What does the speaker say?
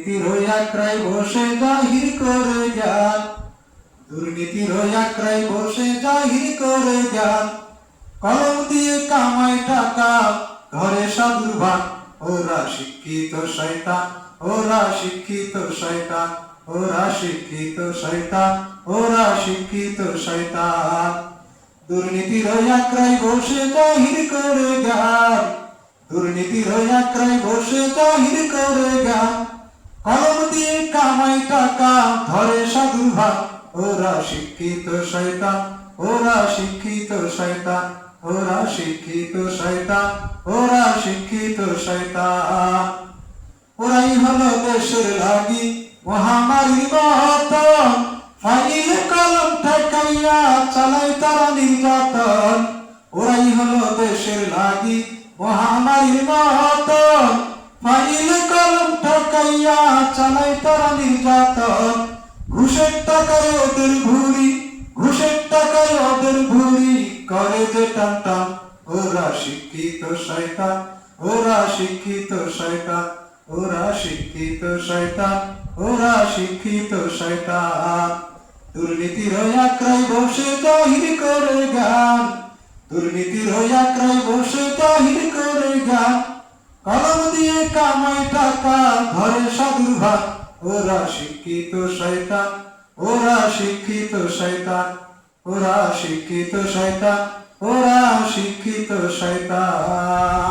আক্রাই বসে জাহির করে যান দুর্নীতির আক্রাই বসে জাহির করে যান কলম দিয়ে কামাই টাকা, ঘরে সাধুর ভান ওরা শিক্ষিত শয়তান, ওরা শিক্ষিত শয়তান, ওরা শিক্ষিত শয়তান, ওরা শিক্ষিত শয়তান। দুর্নীতির আক্রাই বসে জাহির করে গান দুর্নীতির আক্রাই বসে জাহির করে দিয়ে কামাই টাকা ধরে সাধু ওরা শিক্ষিত শয়তান, ওরা শিক্ষিত শয়তান, ওরা শিক্ষিত শয়তান, ওরা শিক্ষিত শয়তান। ওরাই হলো দেশের লাগি মহামারী মহতন। কলম ঠেকাইয়া চালাই তারা নির্যাতন। ওরাই হলো দেশের লাগি মহামারী ঠেকাইয়া চালাই তারা নির্যাতন। ঘুষের টাকায় ওদের ভুরি ঘুষের টাকায় ওদের ভুরি করে যে টান টান। ওরা শিক্ষিত শয়তান, ওরা শিক্ষিত শয়তান, ওরা শিক্ষিত শয়তান, ওরা শিক্ষিত শয়তান। দুর্নীতির ওই বসে জাহির করে গান দুর্নীতির ওই বসে জাহির করে গান কলম দিয়ে ঘরে সাধুর ওরা শিক্ষিত শয়তান ওরা শিক্ষিত শয়তান ওরা শিক্ষিত শয়তান ওরা শিক্ষিত শয়তান।